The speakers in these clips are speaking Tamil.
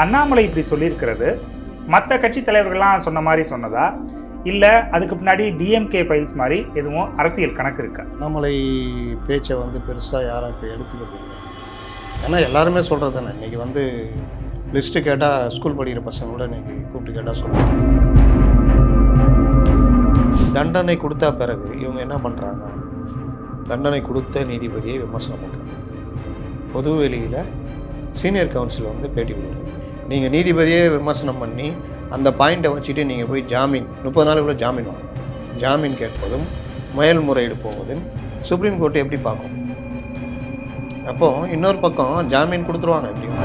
அண்ணாமலை இப்படி சொல்லியிருக்கிறது. மற்ற கட்சி தலைவர்கள்லாம் சொன்ன மாதிரி சொன்னதா? இல்லை அதுக்கு பின்னாடி டிஎம்கே ஃபைல்ஸ் மாதிரி எதுவும் அரசியல் கணக்கு இருக்கா? அண்ணாமலை பேச்சை வந்து பெருசாக யாரும் இப்போ எடுத்துக்கிறது இல்லை. ஏன்னா எல்லாருமே சொல்கிறது தானே. இன்றைக்கி வந்து லிஸ்ட்டு கேட்டால் ஸ்கூல் படிக்கிற பசங்க கூட இன்றைக்கி கூப்பிட்டு கேட்டால் சொல்லுவாங்க தண்டனை கொடுத்தா பிறகு இவங்க என்ன பண்ணுறாங்க தண்டனை கொடுத்த நீதிபதியை விமர்சனம் பண்ணுறாங்க பொது வெளியில் சீனியர் கவுன்சில் வந்து பேட்டி கொடுக்குறாங்க நீங்கள் நீதிபதியே விமர்சனம் பண்ணி அந்த பாயிண்ட்டை வச்சுட்டு நீங்கள் போய் ஜாமீன் முப்பது நாளுக்குள்ள ஜாமீன் வாங்கணும். ஜாமீன் கேட்பதும் மேல்முறையீடு போவதும் சுப்ரீம் கோர்ட் எப்படி பார்க்கும்? அப்போ இன்னொரு பக்கம் ஜாமீன் கொடுத்துருவாங்க எப்படியும்.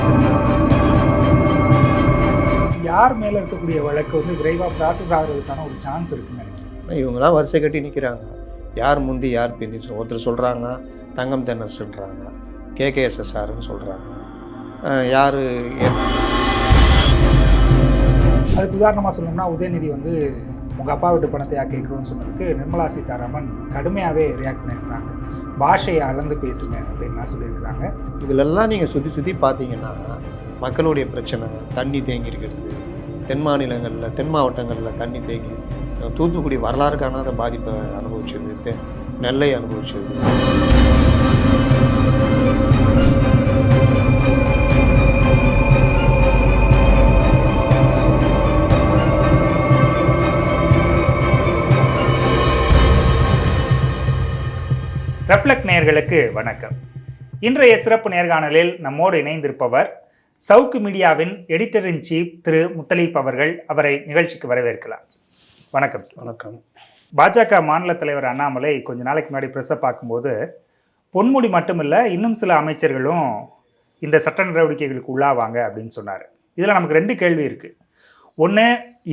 யார் மேலே இருக்கக்கூடிய வழக்கு வந்து விரைவாக ப்ராசஸ் ஆகிறதுக்கான ஒரு சான்ஸ் இருக்குன்னு நினைக்கிறேன் இவங்க தான் வரிசை கட்டி நிற்கிறாங்க யார் முந்தி யார் பிந்தி ஒருத்தர் சொல்கிறாங்க தங்கம் தென்னரசுன்றாங்க கேகேஎஸ்எஸ்ஆர்னு சொல்கிறாங்க யார் அதுக்கு உதாரணமாக சொல்லணும்னா உதயநிதி வந்து உங்கள் அப்பா வீட்டு பணத்தை யா கேட்குறோன்னு சொன்னதுக்கு நிர்மலா சீதாராமன் கடுமையாகவே ரியாக்ட் பண்ணியிருக்கிறாங்க பாஷையை அளந்து பேசுங்க அப்படின்லாம் சொல்லியிருக்கிறாங்க. இதிலெல்லாம் நீங்கள் சுற்றி சுற்றி பார்த்தீங்கன்னா மக்களுடைய பிரச்சனை தண்ணி தேங்கி இருக்கிறது. தென் மாநிலங்களில் தென் மாவட்டங்களில் தண்ணி தேங்கி தூத்துக்குடி வரலாறு காணாத பாதிப்பை அனுபவிச்சது தெ- நெல்லை அனுபவிச்சது. ரெப்ளெக்ட் நேயர்களுக்கு வணக்கம். இன்றைய சிறப்பு நேர்காணலில் நம்மோடு இணைந்திருப்பவர் Savukku மீடியாவின் editor in chief Thiru Muthaleef அவர்கள். அவரை நிகழ்ச்சிக்கு வரவேற்கலாம். வணக்கம் வணக்கம். பாஜக மாநில தலைவர் அண்ணாமலை கொஞ்ச நாளைக்கு முன்னாடி ப்ரெஸ்ஸை பார்க்கும்போது பொன்முடி மட்டுமில்ல இன்னும் சில அமைச்சர்களும் இந்த சட்ட நடவடிக்கைகளுக்கு உள்ளாவாங்க அப்படின்னு சொன்னார். இதில் நமக்கு ரெண்டு கேள்வி இருக்குது ஒன்று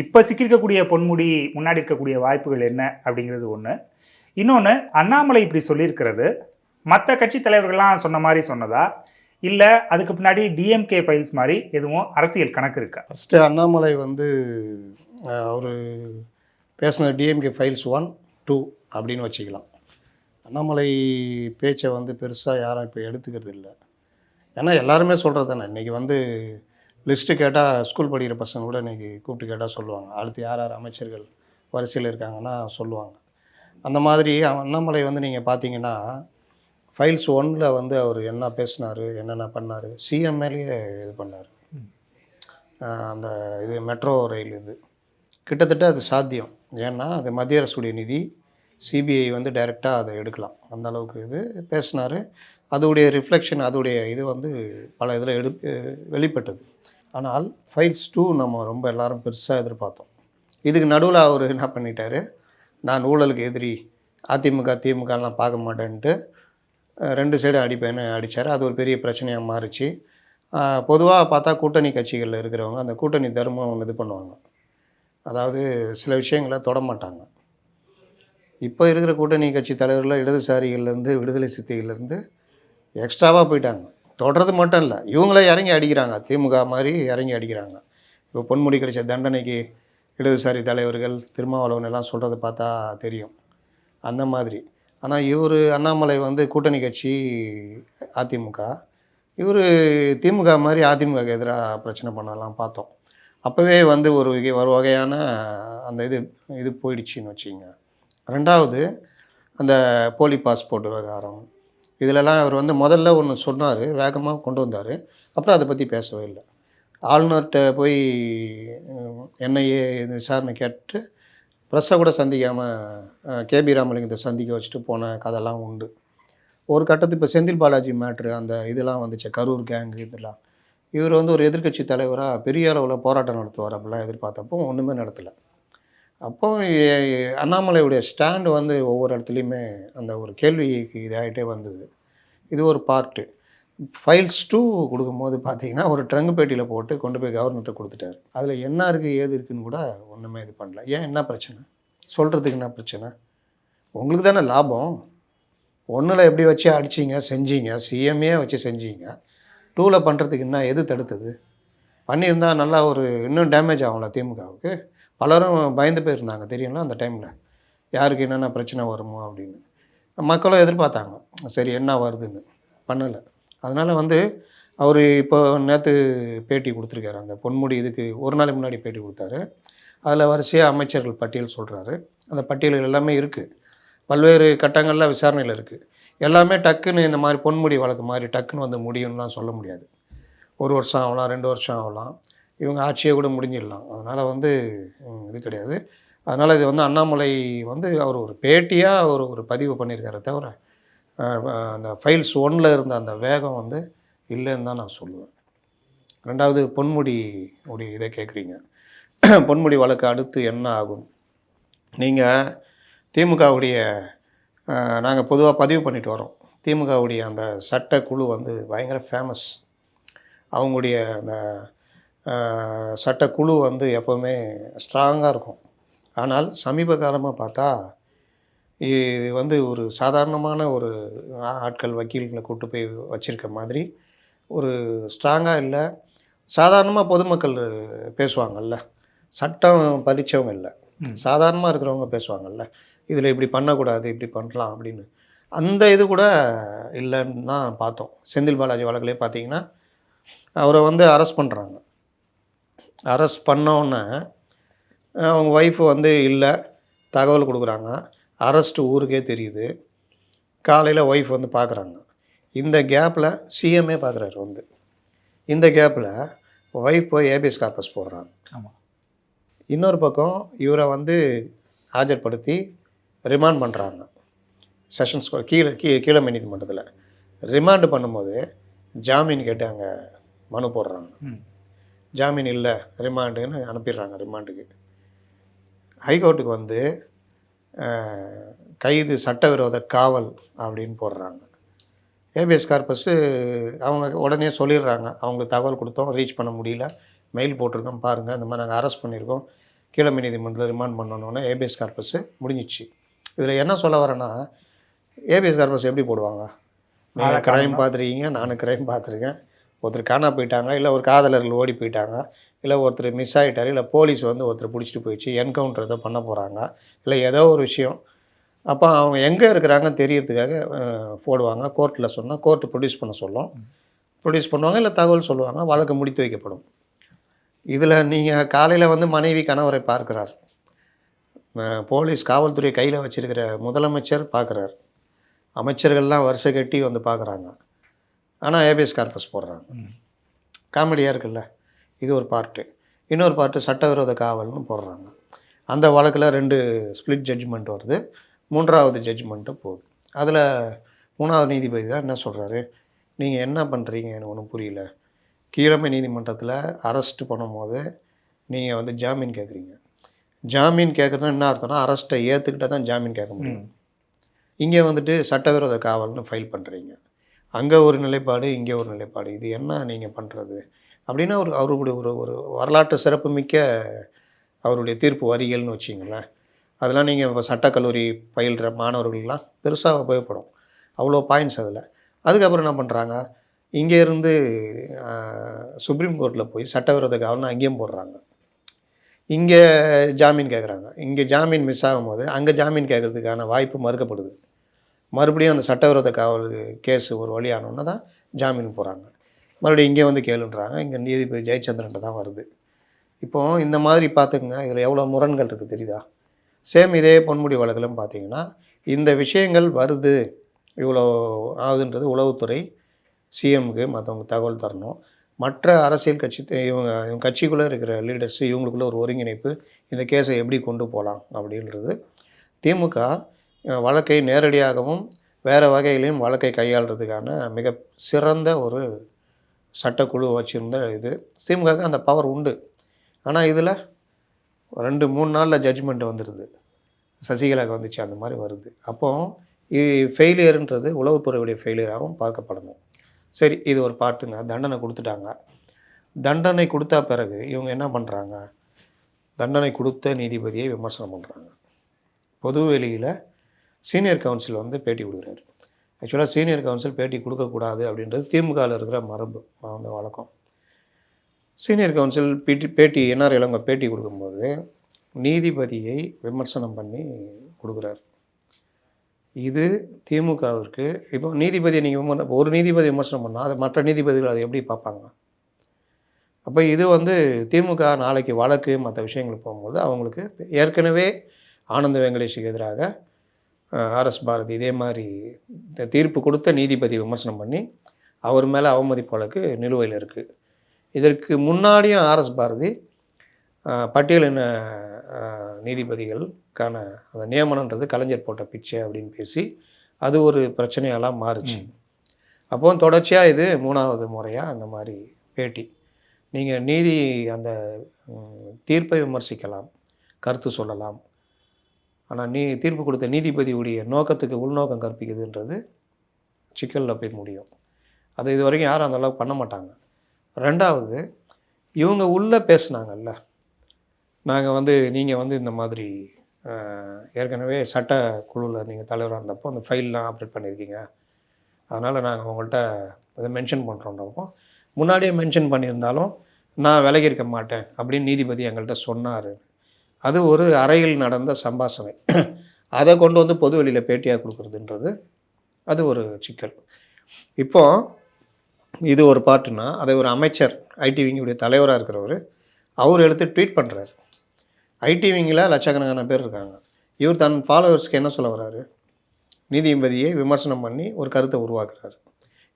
இப்போ சிக்கியிருக்கக்கூடிய பொன்முடி முன்னாடி இருக்கக்கூடிய வாய்ப்புகள் என்ன அப்படிங்கிறது ஒன்று இன்னொன்று அண்ணாமலை இப்படி சொல்லியிருக்கிறது. மற்ற கட்சி தலைவர்கள்லாம் சொன்ன மாதிரி சொன்னதா? இல்லை அதுக்கு பின்னாடி டிஎம்கே ஃபைல்ஸ் மாதிரி எதுவும் அரசியல் கணக்கு இருக்கா? ஃபஸ்ட்டு அண்ணாமலை வந்து அவர் பேசின டிஎம்கே ஃபைல்ஸ் ஒன் டூ அப்படின்னு வச்சுக்கலாம். அண்ணாமலை பேச்சை வந்து பெருசாக யாரும் இப்போ எடுத்துக்கிறது இல்லை. ஏன்னா எல்லாருமே சொல்கிறது தானே. இன்றைக்கி வந்து லிஸ்ட்டு கேட்டால் ஸ்கூல் படிக்கிற பசங்க கூட இன்றைக்கி கூப்பிட்டு கேட்டால் சொல்லுவாங்க. அடுத்து யார் யார் அமைச்சர்கள் வரிசையில் இருக்காங்கன்னா சொல்லுவாங்க. அந்த மாதிரி அண்ணாமலை வந்து நீங்கள் பார்த்தீங்கன்னா ஃபைல்ஸ் ஒன்னில் வந்து அவர் என்ன பேசினார் என்னென்ன பண்ணார் சிஎம்ஏலேயே இது பண்ணார். அந்த இது மெட்ரோ ரயில் இது. கிட்டத்தட்ட அது சாத்தியம். ஏன்னா அது மத்திய அரசுடைய நிதி சிபிஐ வந்து டைரெக்டாக அதை எடுக்கலாம். அந்த அளவுக்கு இது பேசினார். அதோடைய ரிஃப்ளெக்ஷன் அதோடைய இது வந்து பல இதில் எடு வெளிப்பட்டது. ஆனால் ஃபைல்ஸ் டூ நம்ம ரொம்ப எல்லாரும் பெருசாக எதிர்பார்த்தோம் இதுக்கு நடுவில் அவர் என்ன பண்ணிட்டாரு நான் ஊழலுக்கு எதிரி அதிமுக திமுகலாம் பார்க்க மாட்டேன்ட்டு ரெண்டு சைடு அடிப்பேன்னு அடித்தார் அது ஒரு பெரிய பிரச்சனையாக மாறிச்சு. பொதுவாக பார்த்தா கூட்டணி கட்சிகளில் இருக்கிறவங்க அந்த கூட்டணி தர்மம் ஒன்று இது பண்ணுவாங்க. அதாவது சில விஷயங்களை தொட மாட்டாங்க. இப்போ இருக்கிற கூட்டணி கட்சி தலைவர்கள் இடதுசாரிகள்லேருந்து விடுதலை சித்திகள்லேருந்து எக்ஸ்ட்ராவாக போயிட்டாங்க. தொடர்றது மட்டும் இல்லை. இவங்களே இறங்கி அடிக்கிறாங்க. திமுக மாதிரி இறங்கி அடிக்கிறாங்க. இப்போ பொன்முடி கிடைச்ச தண்டனைக்கு இடதுசாரி தலைவர்கள் திருமாவளவன் எல்லாம் சொல்கிறத பார்த்தா தெரியும். அந்த மாதிரி. ஆனால் இவர் அண்ணாமலை வந்து கூட்டணி கட்சி அதிமுக. இவர் திமுக மாதிரி அதிமுக எதிராக பிரச்சனை பண்ணலாம் பார்த்தோம். அப்போவே வந்து ஒரு ஒரு வகையான அந்த இது இது போயிடுச்சின்னு வச்சுங்க ரெண்டாவது அந்த போலி பாஸ்போர்ட் விவகாரம். இதிலெல்லாம் அவர் வந்து முதல்ல ஒன்று சொன்னார் வேகமாக கொண்டு வந்தார். அப்புறம் அதை பற்றி பேசவே இல்லை. ஆளுநர்கிட்ட போய் என்ஐஏ விசாரணை கேட்டு ப்ரெஸ்ஸை கூட சந்திக்காமல் கேபி ராமலிங்கத்தை சந்திக்க வச்சுட்டு போன கதைலாம் உண்டு. ஒரு கட்டத்து இப்போ செந்தில் பாலாஜி மேட்ரு அந்த இதெல்லாம் வந்துச்சு கரூர் கேங்கு இதெல்லாம். இவர் வந்து ஒரு எதிர்க்கட்சி தலைவராக பெரிய அளவில் போராட்டம் நடத்துவார் அப்படிலாம் எதிர்பார்த்தப்போ ஒன்றுமே நடத்தலை. அப்போ அண்ணாமலையுடைய ஸ்டாண்டு வந்து ஒவ்வொரு இடத்துலையுமே அந்த ஒரு கேள்விக்கு இதாகிட்டே வந்தது. இது ஒரு பார்ட்டு ஃபைல்ஸ் டூ கொடுக்கும்போது பார்த்தீங்கன்னா ஒரு ட்ரங்கு பேட்டியில் போட்டு கொண்டு போய் கவர்னர்கிட்ட கொடுத்துட்டாரு. அதில் என்ன இருக்குது ஏது இருக்குன்னு கூட ஒன்றுமே இது பண்ணல. ஏன் என்ன பிரச்சனை? சொல்கிறதுக்கு என்ன பிரச்சனை? உங்களுக்கு தானே லாபம். ஒன்றில் எப்படி வச்சு அடிச்சிங்க செஞ்சீங்க சிஎம்ஏ வச்சு செஞ்சீங்க. டூவில் பண்ணுறதுக்கு என்ன எது தடுத்தது? பண்ணியிருந்தால் நல்லா ஒரு இன்னும் டேமேஜ் ஆகும்ல திமுகவுக்கு. பலரும் பயந்து போயிருந்தாங்க தெரியல அந்த டைமில் யாருக்கு என்னென்ன பிரச்சனை வருமோ அப்படின்னு. மக்களும் எதிர்பார்த்தாங்க. சரி என்ன வருதுன்னு. பண்ணலை. அதனால் வந்து அவர் இப்போ நேற்று பேட்டி கொடுத்துருக்காரு. அந்த பொன்முடி இதுக்கு ஒரு நாளைக்கு முன்னாடி பேட்டி கொடுத்தாரு. அதில் வரிசையாக அமைச்சர்கள் பட்டியல் சொல்கிறாரு அந்த பட்டியல்கள் எல்லாமே இருக்குது பல்வேறு கட்டங்களில் விசாரணையில் இருக்குது எல்லாமே டக்குன்னு இந்த மாதிரி பொன்முடி வழக்கு மாதிரி டக்குன்னு வந்து முடியும்லாம் சொல்ல முடியாது. ஒரு வருஷம் ஆகலாம் ரெண்டு வருஷம் ஆகலாம். இவங்க ஆட்சியை கூட முடிஞ்சிடலாம். அதனால் வந்து இது கிடையாது. அதனால் இது வந்து அண்ணாமலை வந்து அவர் ஒரு பேட்டியாக அவர் ஒரு பதிவு பண்ணியிருக்காரு தவிர அந்த ஃபைல்ஸ் ஒன்றில் இருந்த அந்த வேகம் வந்து இல்லைன்னு தான் நான் சொல்லுவேன். ரெண்டாவது பொன்முடி உடைய இதை கேட்குறீங்க. பொன்முடி வழக்கு அடுத்து என்ன ஆகும்? நீங்கள் திமுகவுடைய நாங்கள் பொதுவாக பதிவு பண்ணிட்டு வரோம். திமுகவுடைய அந்த சட்ட குழு வந்து பயங்கர ஃபேமஸ் அவங்களுடைய அந்த சட்டக்குழு வந்து எப்போவுமே ஸ்ட்ராங்காக இருக்கும். ஆனால் சமீப காலமாக பார்த்தா இது வந்து ஒரு சாதாரணமான ஒரு ஆட்கள் வக்கீல்களை கூட்டு போய் வச்சிருக்க மாதிரி ஒரு ஸ்ட்ராங்காக இல்லை சாதாரணமாக பொதுமக்கள் பேசுவாங்கல்ல. சட்டம் படித்தவங்க இல்லை. சாதாரணமாக இருக்கிறவங்க பேசுவாங்கல்ல. இதில் இப்படி பண்ணக்கூடாது இப்படி பண்ணலாம் அப்படின்னு. அந்த இது கூட இல்லைன்னு தான் பார்த்தோம். செந்தில் பாலாஜி வழக்கிலே பார்த்தீங்கன்னா அவரை வந்து அரெஸ்ட் பண்ணுறாங்க அரெஸ்ட் பண்ணோன்னே அவங்க ஒய்ஃபு வந்து இல்லை தகவல் கொடுக்குறாங்க. அரெஸ்ட் ஊருக்கே தெரியுது. காலையில் ஒய்ஃப் வந்து பார்க்குறாங்க இந்த கேப்பில் சிஎம்ஏ பார்க்குறாரு வந்து. இந்த கேப்பில் ஒய்ஃப் போய் ஏபிஎஸ் கார்பஸ் போடுறாங்க. ஆமாம் இன்னொரு பக்கம் இவரை வந்து ஆஜர்படுத்தி ரிமாண்ட் பண்ணுறாங்க செஷன்ஸ் கீழே கீ கீழமை நீதிமன்றத்தில். ரிமாண்டு பண்ணும்போது ஜாமீன் கேட்டு அங்கே மனு போடுறாங்க. ஜாமீன் இல்லை ரிமாண்டுன்னு அனுப்பிடுறாங்க ரிமாண்டுக்கு ஹைகோர்ட்டுக்கு வந்து கைது சட்டவிரோத காவல் அப்படின்னு போடுறாங்க. ஏபிஎஸ் கார்பஸ்ஸு அவங்க உடனே சொல்லிடுறாங்க. அவங்களுக்கு தகவல் கொடுத்தோம். ரீச் பண்ண முடியல. மெயில் போட்டிருக்கோம். பாருங்கள் இந்த மாதிரி நாங்கள் அரெஸ்ட் பண்ணியிருக்கோம். கீழமை நீதிமன்றம் ரிமாண்ட் பண்ணணுன்னே ஏபிஎஸ் கார்பஸ்ஸு முடிஞ்சிச்சு. இதில் என்ன சொல்ல வரேன்னா ஏபிஎஸ் கார்பஸ் எப்படி போடுவாங்க? நீங்கள் க்ரைம்? பார்த்துருக்கீங்க. நானும் க்ரைம் பார்த்துருக்கேன். ஒருத்தர் காணா போயிட்டாங்க. இல்லை ஒரு காதலர்கள் ஓடி போயிட்டாங்க. இல்லை ஒருத்தர் மிஸ் ஆகிட்டார் இல்லை போலீஸ் வந்து ஒருத்தர் பிடிச்சிட்டு போயிடுச்சு என்கவுண்டர் ஏதோ பண்ண போகிறாங்க இல்லை ஏதோ ஒரு விஷயம். அப்போ அவங்க எங்கே இருக்கிறாங்க தெரியறதுக்காக போடுவாங்க கோர்ட்டில் சொன்னால் கோர்ட்டு ப்ரொடியூஸ் பண்ண சொல்லும். ப்ரொடியூஸ் பண்ணுவாங்க இல்லை தகவல் சொல்லுவாங்க வழக்கு முடித்து வைக்கப்படும். இதில் நீங்கள் காலையில் வந்து மனைவி கணவரை பார்க்கிறார். போலீஸ் காவல்துறை கையில் வச்சிருக்கிற முதலமைச்சர் பார்க்குறார். அமைச்சர்கள்லாம் வருஷை கட்டி வந்து பார்க்குறாங்க. ஆனால் ஏபிஎஸ் கார்பஸ் போடுறாங்க. காமெடியாக இருக்குல்ல. இது ஒரு பார்ட்டு இன்னொரு பார்ட்டு சட்டவிரோத காவல்னு போடுறாங்க. அந்த வழக்கில் ரெண்டு ஸ்ப்ளிட் ஜட்ஜ்மெண்ட் வருது. மூன்றாவது ஜட்ஜ்மெண்ட்டு போகுது. அதில் மூணாவது நீதிபதி தான் என்ன சொல்கிறாரு நீங்கள் என்ன பண்ணுறீங்க எனக்கு ஒன்றும் புரியல. கீழமை நீதிமன்றத்தில் அரெஸ்ட் பண்ணும்போது நீங்கள் வந்து ஜாமீன் கேட்குறீங்க ஜாமீன் கேட்குறதுனா என்ன அர்த்தம்னா அரெஸ்ட்டை ஏற்றுக்கிட்டால் தான் ஜாமீன் கேட்க முடியும். இங்கே வந்துட்டு சட்டவிரோத காவல்னு ஃபைல் பண்ணுறீங்க அங்கே ஒரு நிலைப்பாடு இங்கே ஒரு நிலைப்பாடு. இது என்ன நீங்கள் பண்ணுறது அப்படின்னா ஒரு அவருடைய ஒரு ஒரு வரலாற்று சிறப்புமிக்க அவருடைய தீர்ப்பு வரிகள்னு வச்சிங்களேன். அதெல்லாம் நீங்கள் இப்போ சட்டக்கல்லூரி பயில்கிற மாணவர்கள்லாம் பெருசாக உபயோகப்படும். அவ்வளோ பாயிண்ட்ஸ் அதில். அதுக்கப்புறம் என்ன பண்ணுறாங்க இங்கேருந்து சுப்ரீம் கோர்ட்டில் போய் சட்டவிரோத காவல்னு அங்கேயும் போடுறாங்க. இங்கே ஜாமீன் கேட்குறாங்க இங்கே ஜாமீன் மிஸ் ஆகும்போது அங்கே ஜாமீன் கேட்கறதுக்கான வாய்ப்பு மறுக்கப்படுது. மறுபடியும் அந்த சட்டவிரோத காவல் கேஸ் ஒரு வழியானோன்னா தான் ஜாமீன் போகிறாங்க மறுபடியும் இங்கே வந்து கேளுன்றாங்க. இங்கே நீதிபதி ஜெயச்சந்திரன் தான் வருது. இப்போ இந்த மாதிரி பார்த்துக்குங்க. இதில் எவ்வளோ முரண்கள் இருக்குது தெரியுதா? சேம் இதே பொன்முடி வழக்கிலும் பார்த்தீங்கன்னா இந்த விஷயங்கள் வருது. இவ்வளோ ஆகுதுன்றது உளவுத்துறை சிஎம்க்கு மற்றவங்க தகவல் தரணும். மற்ற அரசியல் கட்சி இவங்க இவங்க கட்சிக்குள்ளே இருக்கிற லீடர்ஸ் இவங்களுக்குள்ள ஒரு ஒருங்கிணைப்பு இந்த கேஸை எப்படி கொண்டு போகலாம் அப்படின்றது திமுக வழக்கை நேரடியாகவும் வேறு வகையிலையும் வழக்கை கையாளுறதுக்கான மிக சிறந்த ஒரு சட்டக்குழு வச்சுருந்த இது. திமுகவுக்கு அந்த பவர் உண்டு. ஆனால் இதில் ரெண்டு மூணு நாளில் ஜட்ஜ்மெண்ட் வந்துடுது சசிகலாவுக்கு வந்துச்சு அந்த மாதிரி வருது. அப்போ இது ஃபெயிலியர்ன்றது உளவுத்துறையுடைய ஃபெயிலியராகவும் பார்க்கப்படணும் சரி இது ஒரு பாட்டுங்க. தண்டனை கொடுத்துட்டாங்க. தண்டனை கொடுத்தா பிறகு இவங்க என்ன பண்ணுறாங்க தண்டனை கொடுத்த நீதிபதியை விமர்சனம் பண்ணுறாங்க பொது வெளியில் சீனியர் கவுன்சில் வந்து பேட்டி கொடுக்குறாரு. ஆக்சுவலாக சீனியர் கவுன்சில் பேட்டி கொடுக்கக்கூடாது அப்படின்றது திமுகவில் இருக்கிற மரபு அந்த வழக்கம். சீனியர் கவுன்சில் பேட்டி பேட்டி என்ஆர் இளங்க பேட்டி கொடுக்கும்போது நீதிபதியை விமர்சனம் பண்ணி கொடுக்குறாரு. இது திமுகவிற்கு இப்போ நீதிபதியை நீங்கள் ஒரு நீதிபதி விமர்சனம் பண்ணால் அதை மற்ற நீதிபதிகள் அதை எப்படி பார்ப்பாங்க? அப்போ இது வந்து திமுக நாளைக்கு வழக்கு மற்ற விஷயங்களுக்கு போகும்போது அவங்களுக்கு ஏற்கனவே ஆனந்த வெங்கடேஷுக்கு எதிராக ஆர்எஸ் பாரதி இதே மாதிரி தீர்ப்பு கொடுத்த நீதிபதி விமர்சனம் பண்ணி அவர் மேலே அவமதிப்பு வழக்கு நிலுவையில் இருக்குது இதற்கு முன்னாடியும் ஆர்எஸ் பாரதி பட்டியலின நீதிபதிகளுக்கான அந்த நியமனன்றது கலைஞர் போட்ட பிச்சை அப்படின்னு பேசி அது ஒரு பிரச்சனையெல்லாம் மாறுச்சு. அப்போ தொடர்ச்சியாக இது மூணாவது முறையாக அந்த மாதிரி பேட்டி. நீங்கள் நீதி அந்த தீர்ப்பை விமர்சிக்கலாம் கருத்து சொல்லலாம். ஆனால் நீ தீர்ப்பு கொடுத்த நீதிபதியுடைய நோக்கத்துக்கு உள்நோக்கம் கற்பிக்குதுன்றது சிக்கலில் போய் முடியும். அது இது வரைக்கும் யாரும் அந்தளவுக்கு பண்ண மாட்டாங்க. ரெண்டாவது இவங்க உள்ளே பேசுனாங்கல்ல. நாங்கள் வந்து நீங்கள் வந்து இந்த மாதிரி ஏற்கனவே சட்ட குழுவில் நீங்கள் தலைவராக இருந்தப்போ அந்த ஃபைல்லாம் அப்டேட் பண்ணியிருக்கீங்க அதனால் நாங்கள் உங்கள்கிட்ட இதை மென்ஷன் பண்ணுறோன்றப்போ முன்னாடியே மென்ஷன் பண்ணியிருந்தாலும் நான் விலகி இருக்க மாட்டேன் அப்படின்னு நீதிபதி எங்கள்கிட்ட சொன்னார். அது ஒரு அறையில் நடந்த சம்பாஷணை. அதை கொண்டு வந்து பொது வெளியில் பேட்டியாக கொடுக்குறதுன்றது அது ஒரு சிக்கல். இப்போ இது ஒரு பாட்டுனா அதை ஒரு அமைச்சர் ஐடிவிங்குடைய தலைவராக இருக்கிறவர் அவர் எடுத்து ட்வீட் பண்ணுறாரு ஐடி விங்கில் லட்சக்கணக்கான பேர் இருக்காங்க. இவர் தன் ஃபாலோவர்ஸ்க்கு என்ன சொல்ல வர்றாரு நீதிபதியை விமர்சனம் பண்ணி ஒரு கருத்தை உருவாக்குறாரு.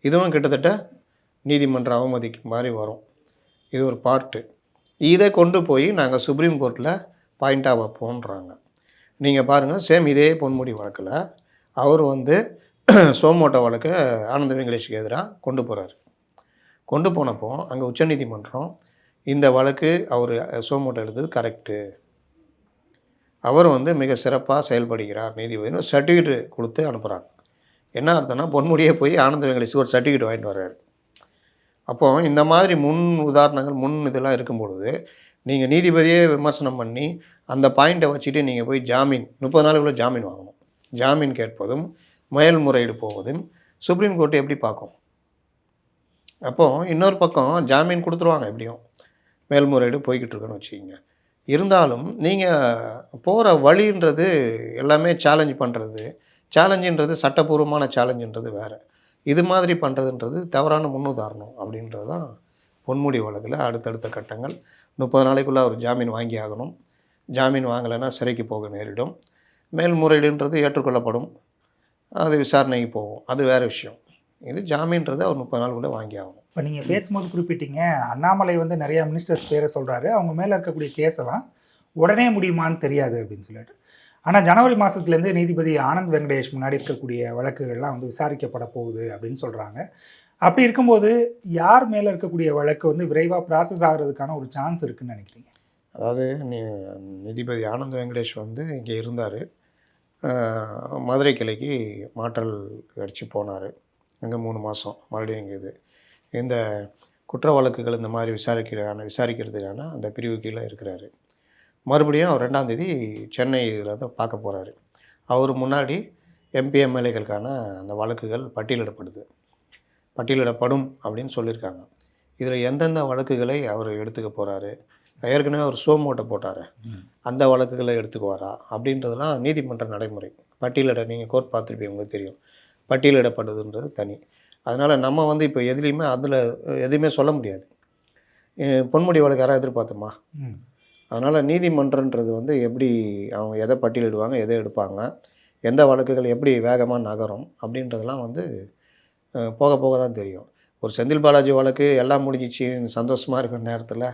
இதுவும் கிட்டத்தட்ட நீதிமன்ற அவமதிக்கு மாதிரி வரும். இது ஒரு பார்ட்டு இதை கொண்டு போய் நாங்கள் சுப்ரீம் கோர்ட்டில் பாயிண்ட்டாக வைப்போன்றாங்க. நீங்கள் பாருங்கள் சேம் இதே பொன்முடி வழக்கில் அவர் வந்து சோமோட்டோ வழக்கை ஆனந்த வெங்கடேஷுக்கு எதிராக கொண்டு போகிறார் கொண்டு போனப்போ அங்கே உச்சநீதிமன்றம் இந்த வழக்கு அவர் சோமோட்டோ எடுத்தது கரெக்டு அவர் வந்து மிக சிறப்பாக செயல்படுகிறார் நீதிபதினு சர்டிஃபிகேட் கொடுத்து அனுப்புகிறாங்க என்ன அர்த்தம்னா பொன்முடியே போய் ஆனந்த வெங்கடேஷ் ஒரு சர்டிஃபிகேட் வாங்கிட்டு வர்றாரு. அப்போ இந்த மாதிரி முன் உதாரணங்கள் முன் இதெல்லாம் இருக்கும் பொழுது நீங்கள் நீதிபதியே விமர்சனம் பண்ணி அந்த பாயிண்ட்டை வச்சுட்டு நீங்கள் போய் ஜாமீன் முப்பது நாளுக்குள்ள ஜாமீன் வாங்கணும். ஜாமீன் கேட்பதும் மேல்முறையீடு போவதும் சுப்ரீம் கோர்ட்டு எப்படி பார்க்கும்? அப்போது இன்னொரு பக்கம் ஜாமீன் கொடுத்துருவாங்க எப்படியும். மேல்முறையீடு போய்கிட்டு இருக்குன்னு வச்சுக்கிங்க. இருந்தாலும் நீங்கள் போகிற வழின்றது எல்லாமே சேலஞ்ச் பண்ணுறது சேலஞ்சுன்றது சட்டப்பூர்வமான சேலஞ்சுன்றது வேறு. இது மாதிரி பண்ணுறதுன்றது தவறான முன்னுதாரணம் அப்படின்றது தான் பொன்முடி வழக்கில் அடுத்தடுத்த கட்டங்கள். முப்பது நாளைக்குள்ளே அவர் ஜாமீன் வாங்கி ஆகணும். ஜாமீன் வாங்கலைன்னா சிறைக்கு போக நேரிடும். மேல்முறையீடுன்றது ஏற்றுக்கொள்ளப்படும். அது விசாரணைக்கு போகும். அது வேறு விஷயம். இது ஜாமீன்றது அவர் முப்பது நாளுக்குள்ளே வாங்கி ஆகணும். இப்போ நீங்கள் பேசும்போது குறிப்பிட்டீங்க. அண்ணாமலை வந்து நிறைய மினிஸ்டர்ஸ் பேரை சொல்கிறாரு அவங்க மேலே இருக்கக்கூடிய கேஸெல்லாம் உடனே முடியுமான்னு தெரியாது அப்படின்னு சொல்லிட்டு. ஆனால் ஜனவரி மாதத்துலேருந்து நீதிபதி ஆனந்த் வெங்கடேஷ் முன்னாடி இருக்கக்கூடிய வழக்குகள்லாம் வந்து விசாரிக்கப்பட போகுது அப்படின்னு சொல்கிறாங்க அப்படி இருக்கும்போது யார் மேலே இருக்கக்கூடிய வழக்கு வந்து விரைவாக ப்ராசஸ் ஆகிறதுக்கான ஒரு சான்ஸ் இருக்குன்னு நினைக்கிறீங்க? அதாவது நீ நீதிபதி ஆனந்த் வெங்கடேஷ் வந்து இங்கே இருந்தார். மதுரை கிளைக்கு மாற்றல் அடித்து போனார். அங்கே மூணு மாதம் மறுபடியும் இங்கே இது. இந்த குற்ற வழக்குகள் இந்த மாதிரி விசாரிக்கிறான விசாரிக்கிறதுக்கான அந்த பிரிவு கீழே இருக்கிறாரு. மறுபடியும் அவர் ரெண்டாம் தேதி சென்னை இதில் தான் பார்க்க போகிறாரு அவர் முன்னாடி எம்பி எம்எல்ஏக்களுக்கான அந்த வழக்குகள் பட்டியலிடப்படுது. பட்டியலிடப்படும் அப்படின்னு சொல்லியிருக்காங்க. இதில் எந்தெந்த வழக்குகளை அவர் எடுத்துக்க போகிறாரு ஏற்கனவே அவர் சோமோட்டை போட்டார். அந்த வழக்குகளை எடுத்துக்குவாரா? அப்படின்றதெல்லாம் நீதிமன்ற நடைமுறை. பட்டியலிட நீங்கள் கோர்ட் பார்த்துருப்பீங்க உங்களுக்கு தெரியும். பட்டியலிடப்படுதுன்றது தனி. அதனால் நம்ம வந்து இப்போ எதுலேயுமே அதில் எதுவுமே சொல்ல முடியாது. பொன்முடி வழக்கு யாராவது எதிர்பார்த்தோமா? அதனால் நீதிமன்றன்றது வந்து எப்படி அவங்க எதை பட்டியலிடுவாங்க எதை எடுப்பாங்க எந்த வழக்குகள் எப்படி வேகமாக நகரும் அப்படின்றதெல்லாம் வந்து போக போக தான் தெரியும். ஒரு செந்தில் பாலாஜி வழக்கு எல்லாம் முடிஞ்சிச்சு சந்தோஷமாக இருக்கிற நேரத்தில்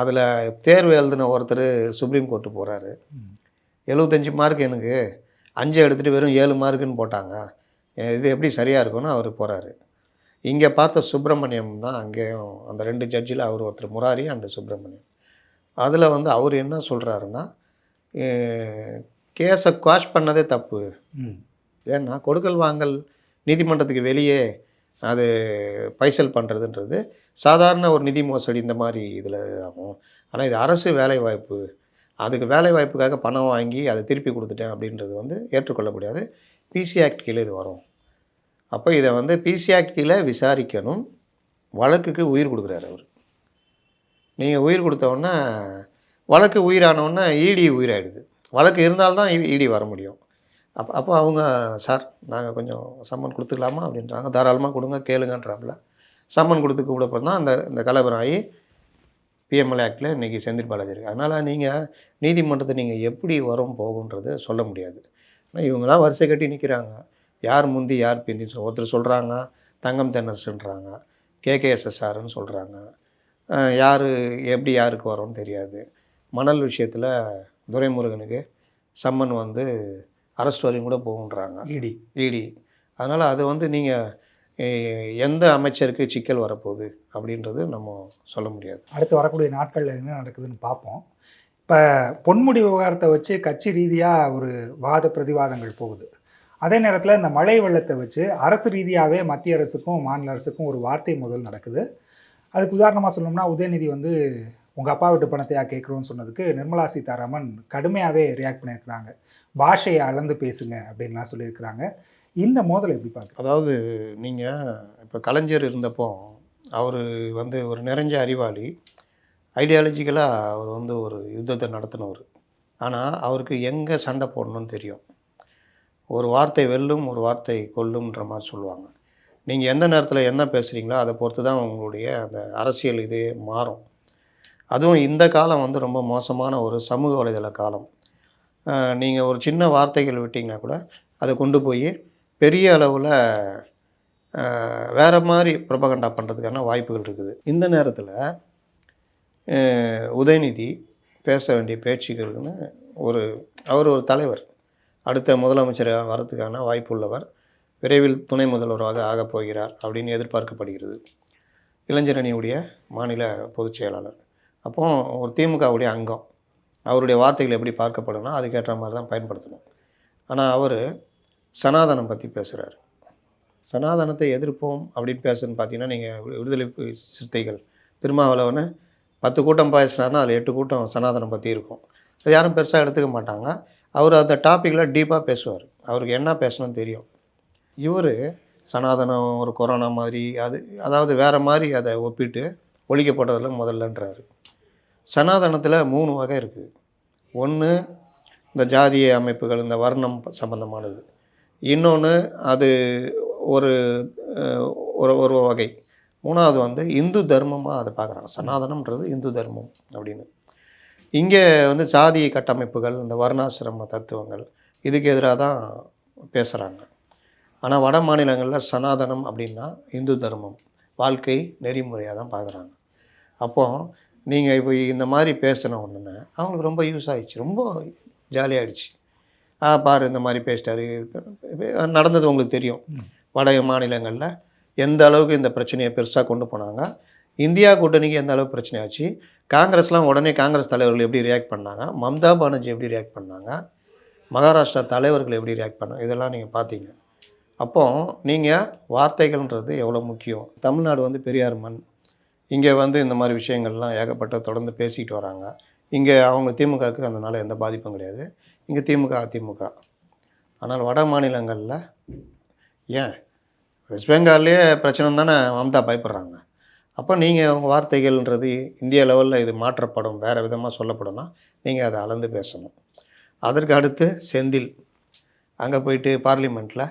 அதில் தேர்வு எழுதின ஒருத்தர் சுப்ரீம் கோர்ட்டு போகிறாரு. எழுபத்தஞ்சி மார்க் எனக்கு அஞ்சு எடுத்துகிட்டு வெறும் ஏழு மார்க்குன்னு போட்டாங்க. இது எப்படி சரியாக இருக்கும்னு அவர் போகிறாரு இங்கே பார்த்த சுப்பிரமணியம் தான் அங்கேயும் அந்த ரெண்டு ஜட்ஜில் அவர் ஒருத்தர் முராரி அண்டு சுப்பிரமணியம். அதில் வந்து அவர் என்ன சொல்கிறாருன்னா கேஸை குவாஷ் பண்ணதே தப்பு. ஏன்னா கொடுக்கல் வாங்கல் நீதிமன்றத்துக்கு வெளியே அது பைசல் பண்ணுறதுன்றது சாதாரண ஒரு நிதி மோசடி இந்த மாதிரி இதில் ஆகும். ஆனால் இது அரசு வேலைவாய்ப்பு. அதுக்கு வேலைவாய்ப்புக்காக பணம் வாங்கி அதை திருப்பி கொடுத்துட்டேன் அப்படின்றது வந்து ஏற்றுக்கொள்ள முடியாது பிசி ஆக்ட் கீழே இது வரும். அப்போ இதை வந்து பிசி ஆக்ட் கீழே விசாரிக்கணும். வழக்குக்கு உயிர் கொடுக்குறாரு அவர். நீங்கள் உயிர் கொடுத்தவொன்னே வழக்கு உயிரானவுடனே இடி உயிராயிடுது. வழக்கு இருந்தால்தான் இடி வர முடியும். அப்போ அப்போ அவங்க சார் நாங்கள் கொஞ்சம் சம்மன் கொடுத்துக்கலாமா? அப்படின்றாங்க. தாராளமாக கொடுங்க கேளுங்கன்றாப்புல. சம்மன் கொடுத்து கூப்பிடப்போ தான் அந்த இந்த கலவரம் ஆகி பிஎம்எல் ஆக்டில் இன்றைக்கி செந்தில் பாலாஜி இருக்குது அதனால் நீங்கள் நீதிமன்றத்தை நீங்கள் எப்படி வரும் போகுன்றது சொல்ல முடியாது. ஆனால் இவங்களாம் வரிசை கட்டி நிற்கிறாங்க யார் முந்தி யார் பிந்தி சொல் ஒருத்தர் சொல்கிறாங்க தங்கம் தென்னரசுன்றாங்க கேகேஎஸ்எஸ்ஆர்னு சொல்கிறாங்க யார் எப்படி யாருக்கு வரோன்னு தெரியாது. மணல் விஷயத்தில் துரைமுருகனுக்கு சம்மன் வந்து அரசு வரையும் கூட போகுன்றாங்க. இடி. இடி. அதனால் அது வந்து நீங்கள் எந்த அமைச்சருக்கு சிக்கல் வரப்போகுது அப்படின்றது நம்ம சொல்ல முடியாது. அடுத்து வரக்கூடிய நாட்களில் என்ன நடக்குதுன்னு பார்ப்போம். இப்போ பொன்முடி விவகாரத்தை வச்சு கட்சி ரீதியாக ஒரு வாத பிரதிவாதங்கள் போகுது. அதே நேரத்தில் இந்த மழை வெள்ளத்தை வச்சு அரசு ரீதியாகவே மத்திய அரசுக்கும் மாநில அரசுக்கும் ஒரு வார்த்தை முதல் நடக்குது. அதுக்கு உதாரணமாக சொல்லணும்னா உதயநிதி வந்து உங்கள் அப்பா வீட்டு பணத்தையா கேட்குறோன்னு சொன்னதுக்கு நிர்மலா சீதாராமன் கடுமையாகவே ரியாக்ட் பண்ணியிருக்கிறாங்க. பாஷையை அளந்து பேசுங்க அப்படின்லாம் சொல்லியிருக்கிறாங்க. இந்த மோதலை எப்படி பார்க்க அதாவது நீங்கள் இப்போ கலைஞர் இருந்தப்போ அவர் வந்து ஒரு நிறைஞ்ச அறிவாளி. ஐடியாலஜிக்கலாக அவர் வந்து ஒரு யுத்தத்தை நடத்தினவர். ஆனால் அவருக்கு எங்கே சண்டை போடணும்னு தெரியும். ஒரு வார்த்தை வெல்லும் ஒரு வார்த்தை கொல்லும்ன்ற மாதிரி சொல்லுவாங்க. நீங்கள் எந்த நேரத்தில் என்ன பேசுகிறீங்களோ அதை பொறுத்து தான் உங்களுடைய அந்த அரசியல் இதே மாறும். அதுவும் இந்த காலம் வந்து ரொம்ப மோசமான ஒரு சமூக வலைதள காலம். நீங்கள் ஒரு சின்ன வார்த்தைகள் விட்டிங்கன்னா கூட அதை கொண்டு போய் பெரிய அளவில் வேறு மாதிரி ப்ரொபகண்டா பண்ணுறதுக்கான வாய்ப்புகள் இருக்குது. இந்த நேரத்தில் உதயநிதி பேச வேண்டிய பேச்சுகள்னு ஒரு அவர் ஒரு தலைவர். அடுத்த முதலமைச்சராக வரதுக்கான வாய்ப்பு உள்ளவர். விரைவில் துணை முதல்வராக ஆகப் போகிறார் அப்படின்னு எதிர்பார்க்கப்படுகிறது. இளைஞரணியுடைய மாநில பொதுச் செயலாளர். அப்போ ஒரு திமுகவுடைய அங்கம். அவருடைய வார்த்தைகள் எப்படி பார்க்கப்படும்னா அதுக்கேற்ற மாதிரி தான் பயன்படுத்தணும். ஆனால் அவர் சனாதனம் பற்றி பேசுகிறார் சனாதனத்தை எதிர்ப்போம் அப்படின்னு பேசுன்னு பார்த்தீங்கன்னா நீங்கள் விடுதலை சிறுத்தைகள் திருமாவளவனை பத்து கூட்டம் பேசினார்னா அதில் எட்டு கூட்டம் சனாதனம் பற்றி இருக்கும். அது யாரும் பெருசாக எடுத்துக்க மாட்டாங்க. அவர் அந்த டாப்பிக்கில் டீப்பாக பேசுவார். அவருக்கு என்ன பேசணும்னு தெரியும். இவர் சனாதனம் ஒரு கொரோனா மாதிரி அது அதாவது வேறு மாதிரி அதை ஒப்பிட்டு ஒழிக்கப்பட்டதில் முதல்லன்றாரு. சனாதனத்தில் மூணு வகை இருக்குது ஒன்று இந்த ஜாதிய அமைப்புகள் இந்த வர்ணம் சம்பந்தமானது. இன்னொன்று அது ஒரு ஒரு ஒரு வகை. மூணாவது வந்து இந்து தர்மமாக அதை பார்க்குறாங்க. சனாதனம்ன்றது இந்து தர்மம் அப்படின்னு. இங்கே வந்து சாதி கட்டமைப்புகள் இந்த வர்ணாசிரம தத்துவங்கள் இதுக்கு எதிராக தான் பேசுகிறாங்க ஆனால் வட மாநிலங்களில் சனாதனம் அப்படின்னா இந்து தர்மம். வாழ்க்கை நெறிமுறையாக தான் பார்க்குறாங்க. அப்போது நீங்கள் இப்போ இந்த மாதிரி பேசின உடனே அவங்களுக்கு ரொம்ப யூஸ் ஆயிடுச்சு. ரொம்ப ஜாலியாகிடுச்சு ஆ பாரு இந்த மாதிரி பேசிட்டாரு. நடந்தது உங்களுக்கு தெரியும். வட மாநிலங்களில் எந்த அளவுக்கு இந்த பிரச்சனையை பெருசாக கொண்டு போனாங்க. இந்தியா கூட்டணிக்கு எந்த அளவுக்கு பிரச்சனை ஆச்சு. காங்கிரஸ்லாம் உடனே காங்கிரஸ் தலைவர்கள் எப்படி ரியாக்ட் பண்ணாங்க? மம்தா பானர்ஜி எப்படி ரியாக்ட் பண்ணாங்க? மகாராஷ்டிரா தலைவர்கள் எப்படி ரியாக்ட் பண்ணாங்க? இதெல்லாம் நீங்கள் பார்த்தீங்க அப்போ நீங்கள் வார்த்தைகள்ன்றது எவ்வளோ முக்கியம்? தமிழ்நாடு வந்து பெரியார் மண். இங்கே வந்து இந்த மாதிரி விஷயங்கள்லாம் ஏகப்பட்ட தொடர்ந்து பேசிக்கிட்டு வராங்க. இங்கே அவங்க திமுகவுக்கு அதனால் எந்த பாதிப்பும் கிடையாது. இங்கே திமுக அதிமுக. ஆனால் வட மாநிலங்களில் ஏன்? வெஸ்ட் பெங்கால்லேயே பிரச்சனை தானே மம்தா பயப்படுறாங்க. அப்போ நீங்கள் உங்கள் வார்த்தைகள்ன்றது இந்திய லெவலில் இது மாற்றப்படும் வேறு விதமாக சொல்லப்படும்னா நீங்கள் அதை அளந்து பேசணும். அதற்கு அடுத்து செந்தில். அங்கே போயிட்டு பார்லிமெண்ட்டில்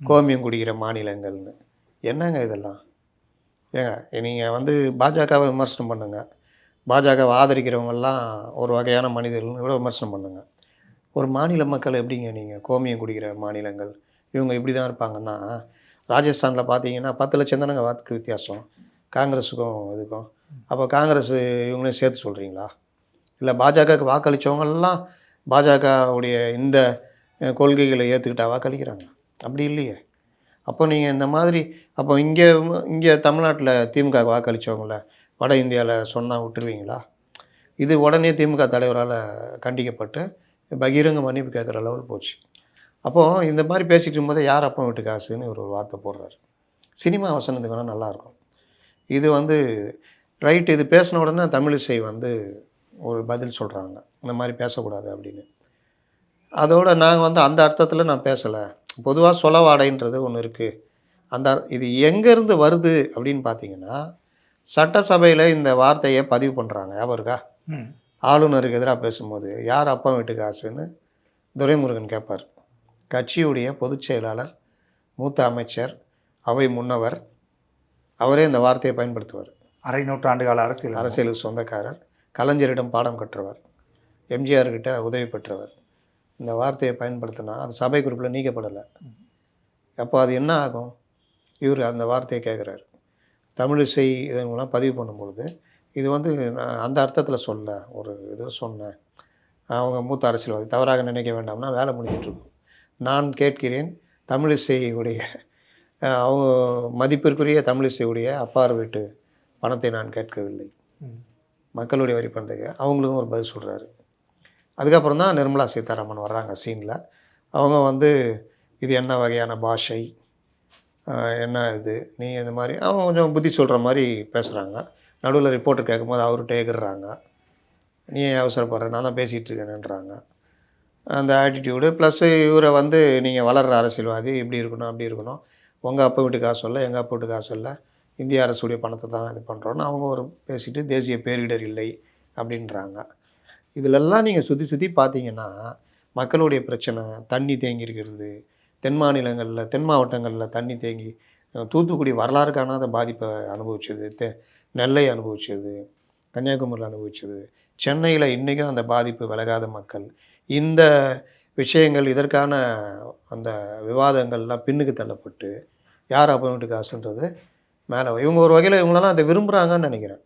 கோமியம் குடிக்கிற மாநிலங்கள்னு. என்னங்க இதெல்லாம்? ஏங்க நீங்கள் வந்து பாஜகவை விமர்சனம் பண்ணுங்கள் பாஜகவை ஆதரிக்கிறவங்கெல்லாம் ஒரு வகையான மனிதர்கள்னு கூட விமர்சனம் பண்ணுங்கள் ஒரு மாநில மக்கள் எப்படிங்க நீங்கள் கோமியம் குடிக்கிற மாநிலங்கள் இவங்க இப்படி தான் இருப்பாங்கன்னா ராஜஸ்தானில் பார்த்தீங்கன்னா பத்து லட்சம் தானங்க வாக்கு வித்தியாசம். காங்கிரஸுக்கும் இதுக்கும். அப்போ காங்கிரஸ் இவங்களையும் சேர்த்து சொல்கிறீங்களா இல்லை பாஜகவுக்கு வாக்களித்தவங்கெல்லாம் பாஜகவுடைய இந்த கொள்கைகளை ஏற்றுக்கிட்டா வாக்களிக்கிறாங்க? அப்படி இல்லையே. அப்போ நீங்கள் இந்த மாதிரி அப்போ இங்கே இங்கே தமிழ்நாட்டில் திமுக வாக்களித்தவங்கள வட இந்தியாவில் சொன்னால் விட்டுருவீங்களா? இது உடனே திமுக தலைவரால் கண்டிக்கப்பட்டு பகிரங்க மன்னிப்பு கேட்குற லெவல் போச்சு. அப்போது இந்த மாதிரி பேசிட்டு இருக்கும்போது யார் அப்பா வீட்டு காசுன்னு ஒரு வார்த்தை போடுறாரு. சினிமா வசனத்துக்கு வேணால் நல்லாயிருக்கும் இது வந்து ரைட் இது பேசின உடனே தமிழிசை வந்து ஒரு பதில் சொல்கிறாங்க இந்த மாதிரி பேசக்கூடாது அப்படின்னு. அதோட நாங்கள் வந்து அந்த அர்த்தத்தில் நான் பேசலை. பொதுவாக சொலவாடைன்றது ஒன்று இருக்குது அந்த இது எங்கேருந்து வருது அப்படின்னு பார்த்தீங்கன்னா சட்டசபையில் இந்த வார்த்தையை பதிவு பண்ணுறாங்க ஞாபகம் இருக்கா? ம். ஆளுநருக்கு எதிராக பேசும்போது யார் அப்பா வீட்டு காசுன்னு துரைமுருகன் கேட்பார் கட்சியுடைய பொதுச் செயலாளர் மூத்த அமைச்சர் அவை முன்னவர் அவரே இந்த வார்த்தையை பயன்படுத்துவார். அரை நூற்றாண்டு கால அரசியல். அரசியலுக்கு சொந்தக்காரர் கலைஞரிடம் பாடம் கற்றவர் எம்ஜிஆர் கிட்ட உதவி பெற்றவர். இந்த வார்த்தையை பயன்படுத்தினா அது சபை குறிப்பில் நீக்கப்படலை. அப்போ அது என்ன ஆகும்? இவர் அந்த வார்த்தையை கேட்குறாரு தமிழிசை இதன் மூலம் பதிவு பண்ணும்பொழுது இது வந்து நான் அந்த அர்த்தத்தில் சொல்ல ஒரு இது சொன்னேன். அவங்க மூத்த அரசியல்வாதி தவறாக நினைக்க வேண்டாம்னா வேலை முடிஞ்சிட்டு இருக்கும் நான் கேட்கிறேன் தமிழிசையுடைய அவங்க மதிப்பிற்குரிய தமிழிசையுடைய அப்பார் வீட்டு பணத்தை நான் கேட்கவில்லை. மக்களுடைய வரி பணத்துக்கு அவங்களுக்கும் ஒரு பதில் சொல்கிறாரு அதுக்கப்புறம் தான் நிர்மலா சீதாராமன் வர்றாங்க சீனில் அவங்க வந்து இது என்ன வகையான பாஷை? என்ன இது? நீ இந்த மாதிரி அவங்க கொஞ்சம் புத்தி சொல்கிற மாதிரி பேசுகிறாங்க நடுவில் ரிப்போர்ட்டர் கேட்கும்போது அவர்கிட்ட எகிர்றாங்க. நீ ஏன் அவசரப்படுற? நான் தான் பேசிகிட்டு இருக்கேன்ன்றாங்க அந்த ஆட்டிடியூடு ப்ளஸ்ஸு இவரை வந்து நீங்கள் வளர்கிற அரசியல்வாதி இப்படி இருக்கணும் அப்படி இருக்கணும். உங்கள் அப்பா வீட்டு காசு சொல்ல எங்கள் அப்பா வீட்டு காசு இல்லை இந்திய அரசுடைய பணத்தை தான் இது பண்ணுறோன்னு அவங்க ஒரு பேசிட்டு தேசிய பேரிடர் இல்லை அப்படின்றாங்க. இதிலெல்லாம் நீங்கள் சுற்றி சுற்றி பார்த்தீங்கன்னா மக்களுடைய பிரச்சனை தண்ணி தேங்கி இருக்கிறது. தென் மாநிலங்களில் தென் மாவட்டங்களில் தண்ணி தேங்கி தூத்துக்குடி வரலாறு காணாத பாதிப்பை அனுபவிச்சது தெ நெல்லை அனுபவிச்சது கன்னியாகுமரியில் அனுபவிச்சது. சென்னையில் இன்றைக்கும் அந்த பாதிப்பு விலகாத மக்கள். இந்த விஷயங்கள் இதற்கான அந்த விவாதங்கள்லாம் பின்னுக்கு தள்ளப்பட்டு யார் அப்போ காசுன்றது மேலே இவங்க ஒரு வகையில் இவங்களெல்லாம் அதை விரும்புகிறாங்கன்னு நினைக்கிறேன்.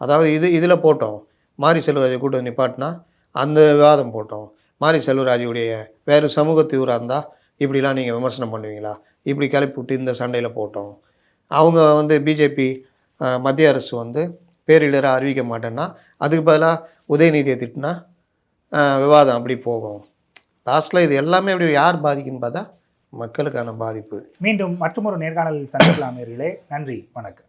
அதாவது இது இதில் போட்டோம். மாரி செல்வராஜை கூட்ட நிப்பாட்டினா அந்த விவாதம் போட்டோம். மாரி செல்வராஜுடைய வேறு சமூகத்தீவராக இருந்தால் இப்படிலாம் நீங்கள் விமர்சனம் பண்ணுவீங்களா? இப்படி கிளப்பி விட்டு இந்த சண்டையில் போட்டோம். அவங்க வந்து பிஜேபி மத்திய அரசு வந்து பேரிடரை அறிவிக்க மாட்டேன்னா அதுக்கு பதிலாக உதயநிதியை திட்டினா விவாதம் அப்படி போகும். லாஸ்ட்டில் இது எல்லாமே அப்படி யார் பாதிக்குன்னு பார்த்தா மக்களுக்கான பாதிப்பு. மீண்டும் மற்றொரு நேர்காணல் சந்திக்கலாம் நேர்களே. நன்றி. வணக்கம்.